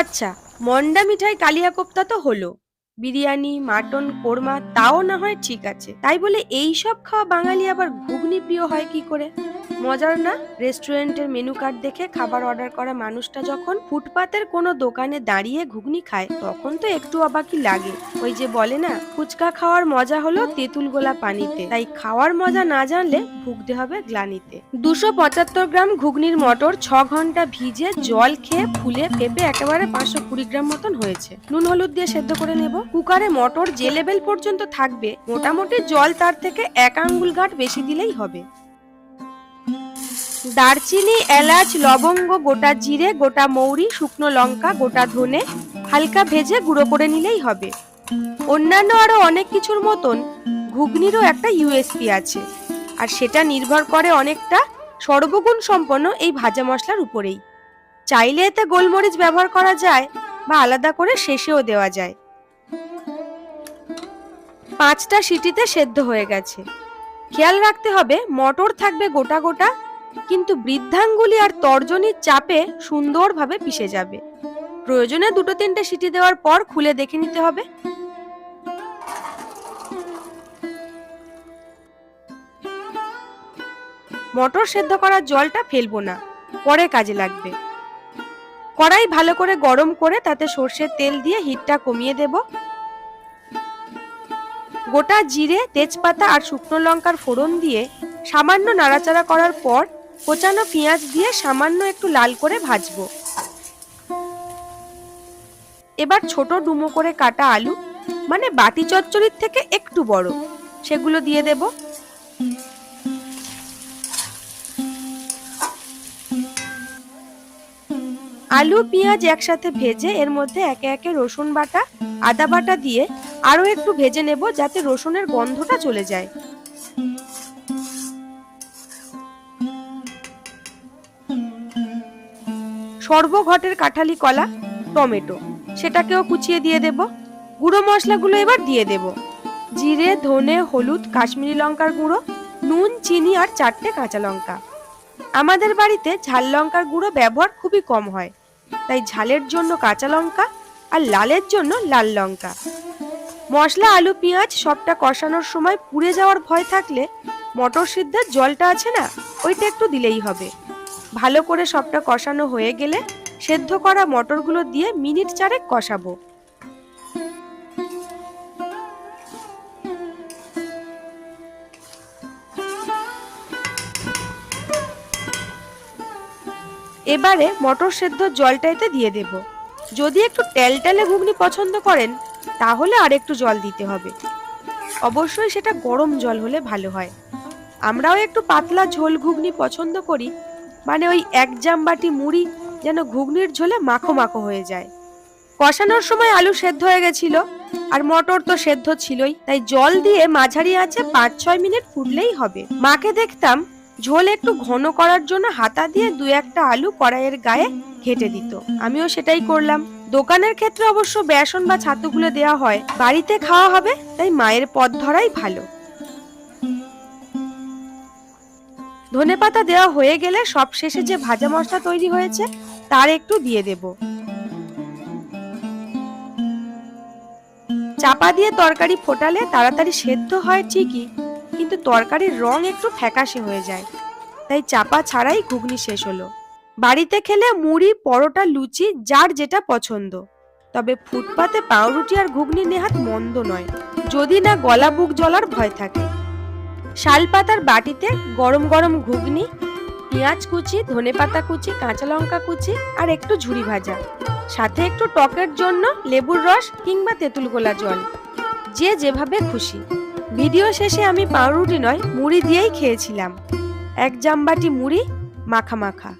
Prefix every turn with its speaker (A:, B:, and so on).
A: আচ্ছা মন্ডা মিঠাই কালিয়া কোপ্তা তো হলো। বিরিয়ানি, মাটন, কোরমা, তাও না হয় ঠিক আছে। তাই বলে এই সব খাওয়া বাঙালি আবার ঘুগনি প্রিয় হয় কি করে? মজার না? রেস্টুরেন্টের মেনু কার্ড দেখে খাবার অর্ডার করা মানুষটা যখন ফুটপাতের কোনো দোকানে দাঁড়িয়ে ঘুগনি খায়, তখন তো একটু অবাকই লাগে। ওই যে বলে না, ফুচকা খাওয়ার মজা হলো তেঁতুল গোলা পানিতে। তাই খাওয়ার মজা না জানলে ভুগতে হবে গ্লানিতে। দুশো পঁচাত্তর গ্রাম ঘুগনির মটর ছ ঘণ্টা ভিজে জল খেয়ে, ফুলে, পেঁপে একেবারে পাঁচশো কুড়ি গ্রাম মতন হয়েছে। নুন, হলুদ দিয়ে সেদ্ধ করে নেব। কুকারে মটর যে লেভেল পর্যন্ত থাকবে, মোটামুটি জল তার থেকে এক আঙ্গুল গাঁট বেশি দিলেই হবে। দারচিনি, এলাচ, লবঙ্গ, গোটা জিরে, গোটা মৌরি, শুকনো লঙ্কা, গোটা ধনে, হালকা ভেজে গুঁড়ো করে নিলেই হবে। অন্যান্য আরও অনেক কিছুর মতন ঘুগনিরও একটা ইউএসপি আছে, আর সেটা নির্ভর করে অনেকটা সর্বগুণ সম্পন্ন এই ভাজা মশলার উপরেই। চাইলে এতে গোলমরিচ ব্যবহার করা যায় বা আলাদা করে শেষেও দেওয়া যায়। পাঁচটা সিটিতে সেদ্ধ হয়ে গেছে। খেয়াল রাখতে হবে, মটর থাকবে গোটা গোটা, কিন্তু বৃদ্ধাঙ্গুলি আর তর্জনীর চাপে সুন্দরভাবে পিষে যাবে। প্রয়োজনে দুটো তিনটে সিটি দেওয়ার পর খুলে দেখে নিতে হবে। মটর সেদ্ধ করার জলটা ফেলব না, পরে কাজে লাগবে। কড়াই ভালো করে গরম করে তাতে সর্ষের তেল দিয়ে হিটটা কমিয়ে দেব। গোটা জিরে, তেজপাতা আর শুকনো লঙ্কার ফোড়ন দিয়ে সামান্য নাড়াচাড়া করার পর কোচানো পেঁয়াজ দিয়ে সামান্য একটু লাল করে ভাজবো। এবার ছোট ডুমো করে কাটা আলু মানে বাটি চচ্চড়ির থেকে একটু বড়, সেগুলো দিয়ে দেব। আলু, পেঁয়াজ একসাথে ভেজে এর মধ্যে একে একে রসুন বাটা, আদা বাটা দিয়ে আরও একটু ভেজে নেব যাতে রসুনের গন্ধটা চলে যায়। সর্বঘটের কাঁঠালি কলা, টমেটো, সেটাকেও কুচিয়ে দিয়ে দেব। গুঁড়ো মশলাগুলো এবার দিয়ে দেব। জিরে, ধনে, হলুদ, কাশ্মীরি লঙ্কার গুঁড়ো, নুন, চিনি আর চারটে কাঁচা লঙ্কা। আমাদের বাড়িতে ঝাল লঙ্কার গুঁড়ো ব্যবহার খুবই কম হয়। তাই ঝালের জন্য কাঁচা লঙ্কা আর লালের জন্য লাল লঙ্কা। মশলা, আলু, পেঁয়াজ সবটা কষানোর সময় পুড়ে যাওয়ার ভয় থাকলে মটর সিদ্ধার জলটা আছে না, ওইটা একটু দিলেই হবে। ভালো করে সবটা কষানো হয়ে গেলে সেদ্ধ করা মটরগুলো দিয়ে মিনিট চারেক কষাবো। এবারে মটর সেদ্ধ জলটা এতে দিয়ে দেব। যদি একটু টেলটেলে ঘুগনি পছন্দ করেন তাহলে আর একটু জল দিতে হবে। অবশ্যই সেটা গরম জল হলে ভালো হয়। আমরাও একটু পাতলা ঝোল ঘুগনি পছন্দ করি। মানে ওই এক জামবাটি মুড়ি যেন ঘুগনির ঝোলে মাখো মাখো হয়ে যায়। কষানোর সময় আলু সেদ্ধ হয়ে গেছিল আর মটর তো সেদ্ধ ছিলই, তাই জল দিয়ে মাঝারি আছে পাঁচ ছয় মিনিট ফুটলেই হবে। মাকে দেখতাম ঝোল একটু ঘন করার জন্য হাতা দিয়ে দু একটা আলু কড়াইয়ের গায়ে ঘেটে দিত। আমিও সেটাই করলাম। দোকানের ক্ষেত্রে অবশ্য বেসন বা ছাতুগুলো দেওয়া হয়। বাড়িতে খাওয়া হবে, তাই মায়ের পথ ধরাই ভালো। ধনেপাতা দেওয়া হয়ে গেলে সব শেষে যে ভাজা মশলা তৈরি হয়েছে, তার একটু দিয়ে দেব। চাপা দিয়ে তরকারি ফোটালে তাড়াতাড়ি সেদ্ধ হয় ঠিকই, কিন্তু তরকারির রং একটু ফ্যাকাশে হয়ে যায়। তাই চাপা ছাড়াই ঘুগনি শেষ হলো। বাড়িতে খেলে মুড়ি, পরোটা, লুচি, যার যেটা পছন্দ। তবে ফুটপাতে পাউরুটি আর ঘুগনি নেহাত মন্দ নয়, যদি না গলা বুক জ্বলার ভয় থাকে। শালপাতার বাটিতে গরম গরম ঘুগনি, পেঁয়াজ কুচি ধনেপাতা কুচি, কাঁচা লঙ্কা কুচি আর একটু ঝুড়ি ভাজা। সাথে একটু টকের জন্য লেবুর রস কিংবা তেঁতুল গোলা জল। যে যেভাবে খুশি। ভিডিও শেষে আমি পাউরুটি নয়, মুড়ি দিয়েই খেয়েছিলাম। এক জামবাটি মুড়ি, মাখা মাখা।